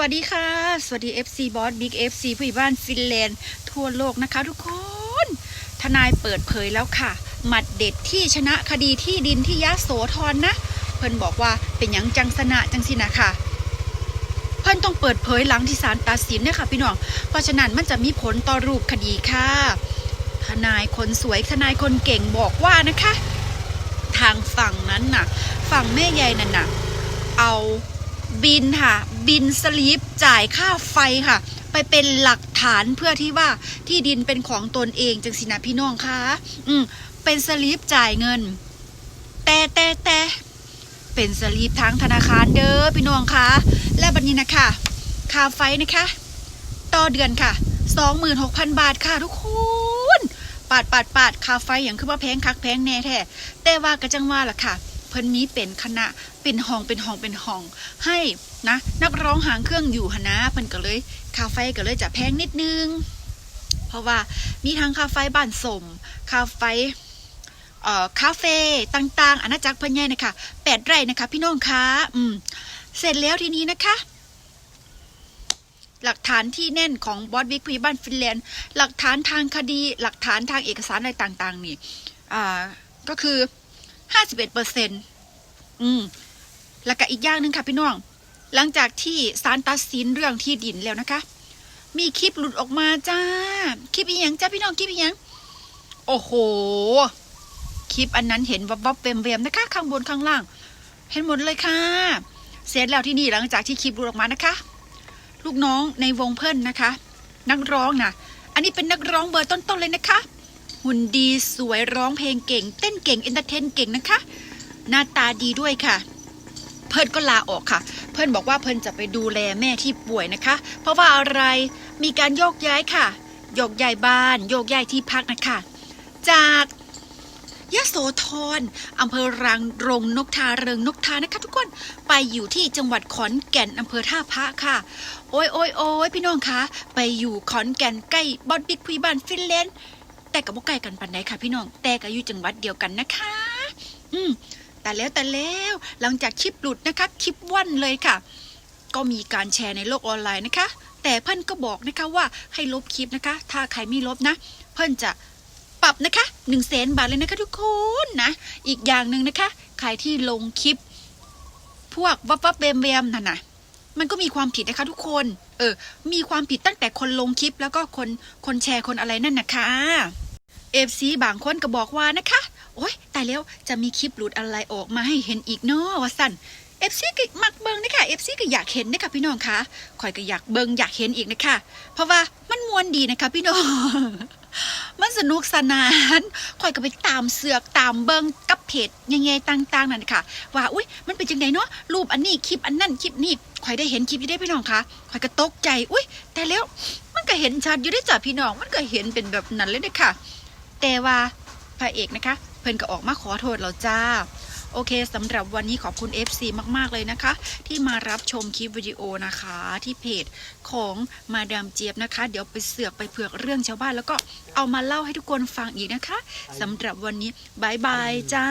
วัสดีค่ะ สวัสดี FC บอสบิ๊ก FC ผู้ใหญ่บ้านฟินแลนด์ทั่วโลกนะคะทุกคน ทนายเปิดเผยแล้วค่ะ หมัดเด็ดที่ชนะคดีที่ดินที่ยะโสธรนะ เพิ่นบอกว่าเป็นหยังจังสนะจังสินะค่ะ เพิ่นต้องเปิดเผยหลังที่ศาลตัดสินเนี่ยค่ะพี่น้อง เพราะฉะนั้นมันจะมีผลต่อรูปคดีค่ะ ทนายคนสวยทนายคนเก่งบอกว่านะคะ ทางฝั่งนั้นน่ะ ฝั่งแม่ใหญ่นั่นน่ะ เอา บินค่ะ บินสลิปจ่ายค่าไฟค่ะ ไปเป็นหลักฐานเพื่อที่ว่าที่ดินเป็นของตนเองจังสินะพี่น้องคะอืมเป็นสลิปจ่ายเงิน แต่แต่แต่เป็นสลิปทางธนาคารเด้อพี่น้องคะและบัดนี้นะคะค่าไฟนะคะ ต่อเดือนค่ะ 26,000 บาทค่ะทุกคนปาดปาดปาดค่าไฟอย่างคือว่าแพงคักแพงแน่แท้แต่ว่าก็จังว่าล่ะค่ะ เพิ่นมีเป็นคณะเป็นห้องเป็นห้องเป็นห้อง ให้นะ นักร้องหางเครื่องอยู่หนนะเพิ่นก็เลยคาไฟก็เลยจะแพงนิดนึง เพราะว่ามีทั้งคาไฟบ้านสมคาไฟเอ่อคาเฟ่ต่างๆอาณาจักรเพิ่นใหญ่นะคะแปดไร่นะคะ พี่น้องคะอืมเสร็จแล้วทีนี้นะคะหลักฐานที่แน่นของบอสบิ๊กพีบ้านฟินแลนด์ หลักฐานทางคดี หลักฐานทางเอกสารอะไรต่าง ๆ นี่ อ่า ก็คือ ห้าสิบเอ็ดเปอร์เซ็นต์อืม แล้วก็อีกอย่างหนึ่งค่ะพี่น้อง หลังจากที่ศาลตัดสินเรื่องที่ดินแล้วนะคะ มีคลิปหลุดออกมาจ้า คลิปอีหยังจ้าพี่น้องคลิปอีหยัง โอ้โห คลิปอันนั้นเห็นวับวับเวมเวมนะคะ ข้างบนข้างล่าง เห็นหมดเลยค่ะ เสร็จแล้วที่นี่หลังจากที่คลิปหลุดออกมานะคะ ลูกน้องในวงเพิ่อนนะคะ นักร้องนะอันนี้เป็นนักร้องเบอร์ต้นๆเลยนะคะ หุ่นดีสวยร้องเพลงเก่ง เต้นเก่งเอนเตอร์เทนเก่งนะคะ หน้าตาดีด้วยค่ะ เพิ่นก็ลาออกค่ะ เพิ่นบอกว่าเพิ่นจะไปดูแลแม่ที่ป่วยนะคะ เพราะว่าอะไรมีการโยกย้ายค่ะ โยกย้ายบ้าน โยกย้ายที่พักนะคะ จากยะโสธรอำเภอรังรงนกทาเริงนกทานะคะ ทุกคนไปอยู่ที่จังหวัดขอนแก่นอำเภอท่าพระค่ะ โอ้ยโอ้ยโอ้ยพี่น้องคะ ไปอยู่ขอนแก่นใกล้บอนบิ๊กพีบ้านฟินแลนด์ แต่กับบ่ไกลกันปันใดค่ะพี่น้อง แต่ก็อยู่จังหวัดเดียวกันนะคะ อืมแต่แล้วแต่แล้วหลังจากคลิปหลุดนะคะคลิปว่อนเลยค่ะ ก็มีการแชร์ในโลกออนไลน์นะคะ แต่เพื่อนก็บอกนะคะว่าให้ลบคลิปนะคะ ถ้าใครไม่ลบนะ เพื่อนจะปรับนะคะหนึ่งแสนบาทเลยนะคะทุกคนนะ อีกอย่างหนึ่งนะคะ ใครที่ลงคลิป พวกวับวับเบมเบมนั่นนะ มันก็มีความผิดนะคะทุกคน เออ มีความผิดตั้งแต่คนลงคลิปแล้วก็คนคนแชร์คนอะไรนั่นนะคะเอฟซีบางคนก็บอกว่านะคะ โอ๊ยตายแล้วจะมีคลิปหลุดอะไรออกมาให้เห็นอีกเนาะว่าสั่นเอฟซีก็มักเบิงนะคะเอฟซีก็อยากเห็นนะคะพี่น้องคะคอยก็อยากเบิงอยากเห็นอีกนะคะ เพราะว่ามันมวนดีนะคะพี่น้อง มันสนุกสนานคอยก็ไปตามเสือกตามเบิงกับเพจยังไงต่างๆนั่นค่ะ ว่าอุ้ยมันเป็นจังไงเนาะรูปอันนี้คลิปอันนั่นคลิปนี้คอยได้เห็นคลิปอยู่ได้พี่น้องคะคอยก็ตกใจ อุ้ยแต่แล้วมันก็เห็นชัดอยู่ได้จ้ะพี่น้อง มันก็เห็นเป็นแบบนั้นเลยนะคะแต่ว่าพระเอกนะคะ เพิ่นก็ออกมาขอโทษเราจ้า โอเคสำหรับวันนี้ขอบคุณ FC มากๆเลยนะคะ ที่มารับชมคลิปวิดีโอนะคะ ที่เพจของมาดามเจี๊ยบนะคะ เดี๋ยวไปเสือกไปเผือกเรื่องชาวบ้าน แล้วก็เอามาเล่าให้ทุกคนฟังอีกนะคะสำหรับวันนี้บายบายจ้า